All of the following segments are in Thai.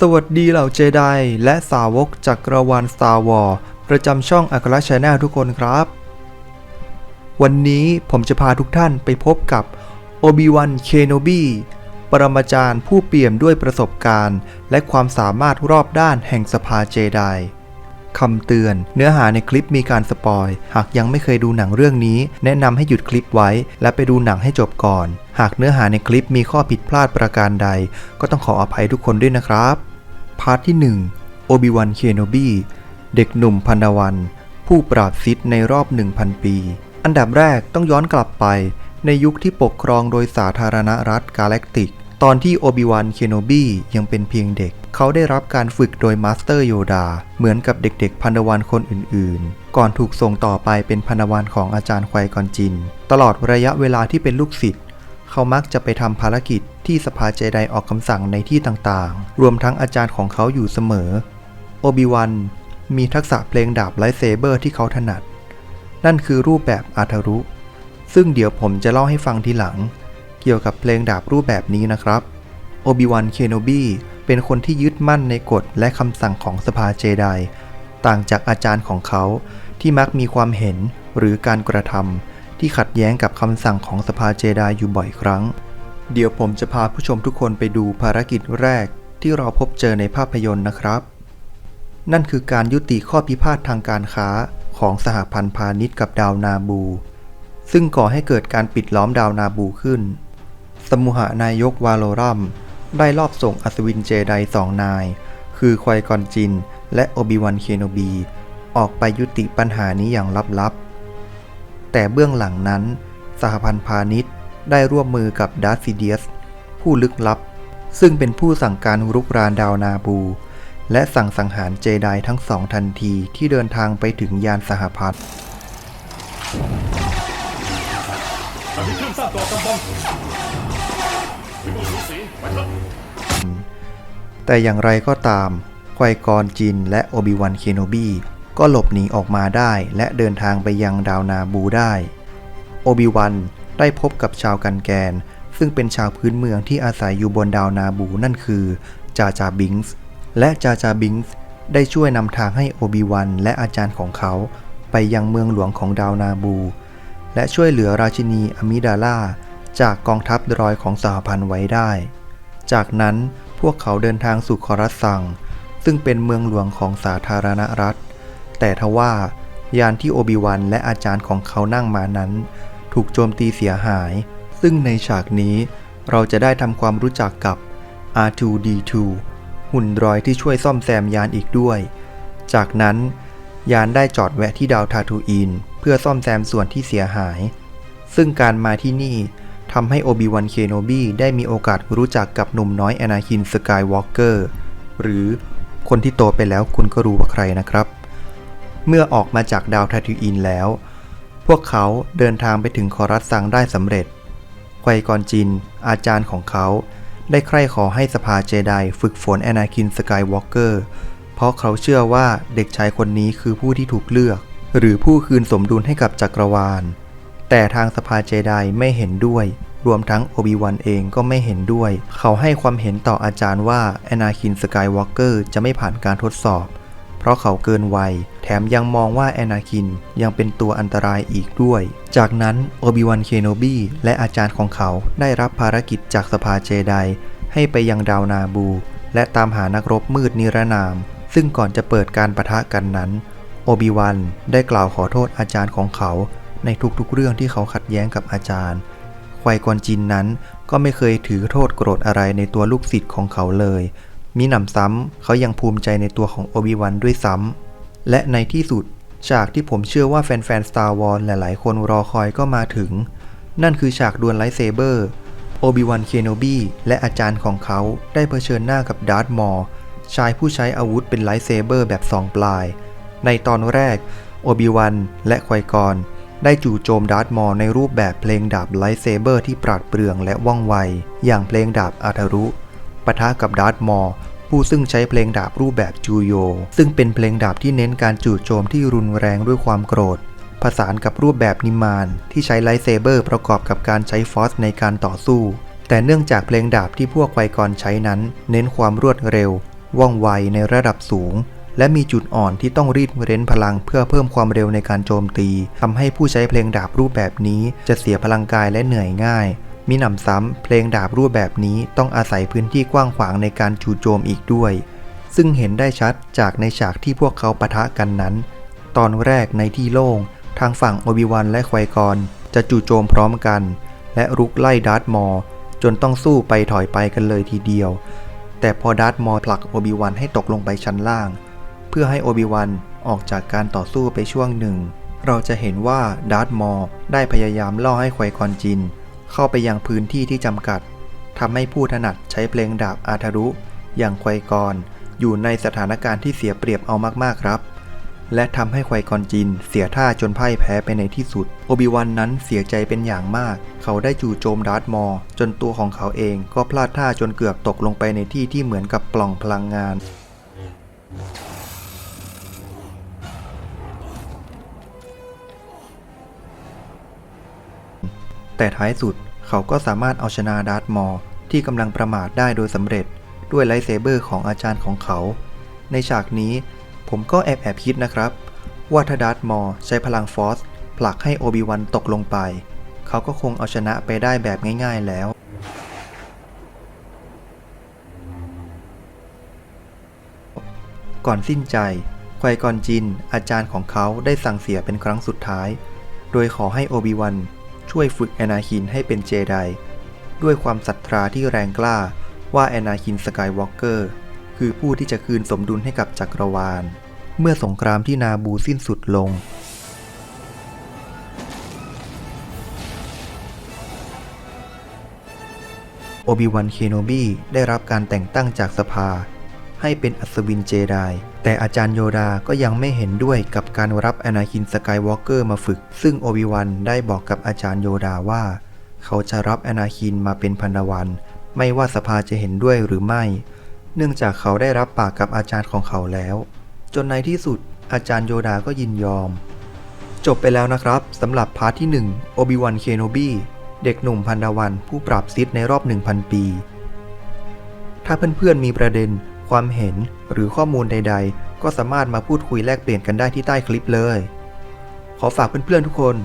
สวัสดีเหล่าเจไดและสาวกจักรวาล Star War ประจำช่องอัครชาแนลทุกคนครับ วันนี้ผมจะพาทุกท่านไปพบกับโอบิวันเคโนบีปรมาจารย์ผู้เปี่ยมด้วยประสบการณ์ และความสามารถรอบด้านแห่งสภาเจได คำเตือน เนื้อหาในคลิปมีการสปอย หากยังไม่เคยดูหนังเรื่องนี้ แนะนำให้หยุดคลิปไว้ และไปดูหนังให้จบก่อน หากเนื้อหาในคลิปมีข้อผิดพลาดประการใด ก็ต้องขออภัยทุกคนด้วยนะครับ พาร์ทที่1โอบิวันเคโนบีเด็กหนุ่มพันดวัน ผู้ปราบซิดในรอบ 1,000 ปี อันดับแรกต้องย้อนกลับไป ในยุคที่ปกครองโดยสาธารณรัฐกาแล็กติก ตอนที่โอบิวันเคโนบียังเป็นเพียงเด็ก เขาได้รับการฝึกโดยมาสเตอร์โยดา เหมือนกับเด็กๆพันดวันคนอื่นๆ ก่อนถูกส่งต่อไปเป็นพันดวันของอาจารย์ควายกอนจิน ตลอดระยะเวลาที่เป็นลูกศิษย์เขามักจะไปทำภารกิจที่สภาเจไดออกคำสั่งในที่ต่างๆ รวมทั้งอาจารย์ของเขาอยู่เสมอ โอบิวันมีทักษะเพลงดาบไลท์เซเบอร์ที่เขาถนัด นั่นคือรูปแบบอาทารุ ซึ่งเดี๋ยวผมจะเล่าให้ฟังทีหลัง กี่ยวกับเพลงดาบรูปแบบนี้นะครับโอบิวันเคโนบีเป็นคนที่ยึดมั่นในกฎและคำสั่งของสภาเจไดต่างจากอาจารย์ของเขาที่มักมีความเห็นหรือการกระทำที่ขัดแย้งกับคำสั่งของสภาเจไดอยู่บ่อยครั้ง เดี๋ยวผมจะพาผู้ชมทุกคนไปดูภารกิจแรกที่เราพบเจอในภาพยนตร์นะครับ นั่นคือการยุติข้อพิพาททางการค้าของสหพันธ์พาณิชย์กับดาวนาบู ซึ่งก่อให้เกิดการปิดล้อมดาวนาบูขึ้น สมุหานายกวาโลรัม ได้ลอบส่งอัศวินเจไดสองนาย คือควายกอนจิน และโอบิวันเคโนบี ออกไปยุติปัญหานี้อย่างลับๆ แต่เบื้องหลังนั้น สหพันธ์พาณิชย์ได้ร่วมมือกับดาร์ซิเดียส ผู้ลึกลับ ซึ่งเป็นผู้สั่งการรุกรานดาวนาบู และสั่งสังหารเจไดทั้งสองทันทีที่เดินทางไปถึงยานสหพันธ์เครื่องสร้างก่อกำบัง แต่อย่างไรก็ตามควายกอนจินและโอบิวันเคโนบีก็หลบหนีออกมาได้และเดินทางไปยังดาวนาบูได้ โอบิวันได้พบกับชาวกันแกน ซึ่งเป็นชาวพื้นเมืองที่อาศัยอยู่บนดาวนาบูนั่นคือจาจาบิงส์และจาจาบิงส์ได้ช่วยนำทางให้โอบิวันและอาจารย์ของเขา ไปยังเมืองหลวงของดาวนาบู และช่วยเหลือราชินีอามิดาล่า จากกองทัพดรอยของสหพันธ์ไว้ได้ จากนั้นพวกเขาเดินทางสู่คอรัสซัง ซึ่งเป็นเมืองหลวงของสาธารณรัฐ แต่ทว่ายานที่โอบิวันและอาจารย์ของเขานั่งมานั้น ถูกโจมตีเสียหาย ซึ่งในฉากนี้เราจะได้ทำความรู้จักกับ R2D2 หุ่นดรอยที่ช่วยซ่อมแซมยานอีกด้วย จากนั้นยานได้จอดแวะที่ดาวทาทูอิน เพื่อซ่อมแซมส่วนที่เสียหาย ซึ่งการมาที่นี่ ทำให้โอบิวันเคโนบีได้มีโอกาสรู้จักกับหนุ่มน้อยแอนาคินสกายวอล์กเกอร์หรือคนที่โตไปแล้วคุณก็รู้ว่าใครนะครับ เมื่อออกมาจากดาวทาทูอินแล้ว พวกเขาเดินทางไปถึงคอรัสซังได้สำเร็จไควกอนจิน อาจารย์ของเขา ได้ใคร่ขอให้สภาเจไดฝึกฝนแอนาคินสกายวอล์กเกอร์เพราะเขาเชื่อว่าเด็กชายคนนี้คือผู้ที่ถูกเลือก หรือผู้คืนสมดุลให้กับจักรวาล แต่ทางสภาเจไดไม่เห็นด้วย รวมทั้งโอบิวันเองก็ไม่เห็นด้วย เขาให้ความเห็นต่ออาจารย์ว่าแอนาคินสกายวอล์กเกอร์จะไม่ผ่านการทดสอบ เพราะเขาเกินวัย แถมยังมองว่าแอนาคินยังเป็นตัวอันตรายอีกด้วย จากนั้นโอบิวันเคโนบีและอาจารย์ของเขาได้รับภารกิจจากสภาเจไดให้ไปยังดาวนาบู และตามหานักรบมืดนิรนาม ซึ่งก่อนจะเปิดการประทะกันนั้นโอบิวันได้กล่าวขอโทษอาจารย์ของเขา ในทุกๆเรื่องที่เขาขัดแย้งกับอาจารย์ควายกวนจินนั้นก็ไม่เคยถือโทษโกรธอะไรในตัวลูกศิษย์ของเขาเลย มีหนำซ้ำเขายังภูมิใจในตัวของโอบิวันด้วยซ้ำ และในที่สุดฉากที่ผมเชื่อว่าแฟนๆ Star Wars หลายๆ คนรอคอยก็มาถึง นั่นคือฉากดวลไลท์เซเบอร์ โอบิวัน เคโนบีและอาจารย์ของเขาได้เผชิญหน้ากับดาร์ธมอร์ชายผู้ใช้อาวุธเป็นไลท์เซเบอร์แบบสองปลาย ในตอนแรก โอบิวันและควายกอน ได้จู่โจมดาร์ธมอร์ในรูปแบบเพลงดาบไลท์เซเบอร์ที่ปราดเปรื่องและว่องไว อย่างเพลงดาบอาทารุปะทะกับดาร์ธมอร์ผู้ซึ่งใช้เพลงดาบรูปแบบจูโย ซึ่งเป็นเพลงดาบที่เน้นการจู่โจมที่รุนแรงด้วยความโกรธ ผสานกับรูปแบบนิมานที่ใช้ไลท์เซเบอร์ประกอบกับการใช้ฟอสในการต่อสู้ แต่เนื่องจากเพลงดาบที่พวกไวกรใช้นั้น เน้นความรวดเร็ว ว่องไวในระดับสูง และมีจุดอ่อนที่ต้องรีดเร้นพลังเพื่อเพิ่มความเร็วในการโจมตีทำให้ผู้ใช้เพลงดาบรูปแบบนี้จะเสียพลังกายและเหนื่อยง่าย มีหนำซ้ำเพลงดาบรูปแบบนี้ต้องอาศัยพื้นที่กว้างขวางในการจู่โจมอีกด้วย ซึ่งเห็นได้ชัดจากในฉากที่พวกเขาปะทะกันนั้น ตอนแรกในที่โล่งทางฝั่งโอบิวันและควายกอนจะจู่โจมพร้อมกัน และรุกไล่ดาร์ธมอร์จนต้องสู้ไปถอยไปกันเลยทีเดียว แต่พอดาร์ธมอร์ผลักโอบิวันให้ตกลงไปชั้นล่าง พื่อให้โอบิวันออกจากการต่อสู้ไปช่วงหนึ่ง เราจะเห็นว่าดาร์ธมอร์ได้พยายามล่อให้ไควกอนจิน เข้าไปยังพื้นที่ที่จำกัดทำให้ผู้ถนัดใช้เพลงดาบอาทารุ อย่างไควกอนอยู่ในสถานการณ์ที่เสียเปรียบเอามากๆครับ และทำให้ไควกอนจิน เสียท่าจนพ่ายแพ้ไปในที่สุด โอบิวันนั้นเสียใจเป็นอย่างมาก เขาได้จู่โจมดาร์ธมอร์จนตัวของเขาเองก็พลาดท่าจนเกือบตกลงไปในที่ที่เหมือนกับปล่องพลังงาน แต่ท้ายสุดเขาก็สามารถเอาชนะดาร์ธมอร์ที่กำลังประมาทได้โดยสำเร็จ ด้วยไลท์เซเบอร์ของอาจารย์ของเขา ในฉากนี้ผมก็แอบแอบคิดนะครับ ว่าถ้าดาร์ธมอร์ใช้พลังฟอสผลักให้โอบิวันตกลงไป เขาก็คงเอาชนะไปได้แบบง่ายๆแล้วก่อนสิ้นใจ ไควกอนจิน อาจารย์ของเขาได้สั่งเสียเป็นครั้งสุดท้าย โดยขอให้โอบิวัน ช่วยฝึกแอนาคินให้เป็นเจไดด้วยความศรัทธาที่แรงกล้าว่าแอนาคินสกายวอล์กเกอร์คือผู้ที่จะคืนสมดุลให้กับจักรวาล เมื่อสงครามที่นาบูสิ้นสุดลง โอบิวันเคโนบีได้รับการแต่งตั้งจากสภา ให้เป็นอัศวินเจไดแต่อาจารย์โยดาก็ยังไม่เห็นด้วยกับการรับอนาคินสกายวอล์กเกอร์มาฝึก ซึ่งโอบิวันได้บอกกับอาจารย์โยดาว่า เขาจะรับอนาคินมาเป็นพันธวัน ไม่ว่าสภาจะเห็นด้วยหรือไม่ เนื่องจากเขาได้รับปากกับอาจารย์ของเขาแล้ว จนในที่สุดอาจารย์โยดาก็ยินยอม จบไปแล้วนะครับสำหรับพาร์ทที่1โอบิวันเคโนบีเด็กหนุ่มพันธวันผู้ปราบซิดในรอบ 1,000 ปี ถ้าเพื่อนๆมีประเด็น ความเห็นหรือข้อมูลใด ๆ ก็สามารถมาพูดคุยแลกเปลี่ยนกันได้ที่ใต้คลิปเลย ขอฝากเพื่อนๆทุกคน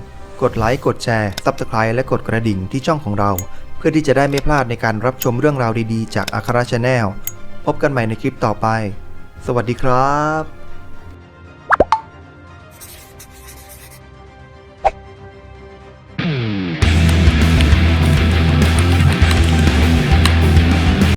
กดไลค์กดแชร์ Subscribe และกดกระดิ่งที่ช่องของเรา เพื่อที่จะได้ไม่พลาดในการรับชมเรื่องราวดีๆ จากอาคาราชาแนลพบกันใหม่ในคลิปต่อไป สวัสดีครับ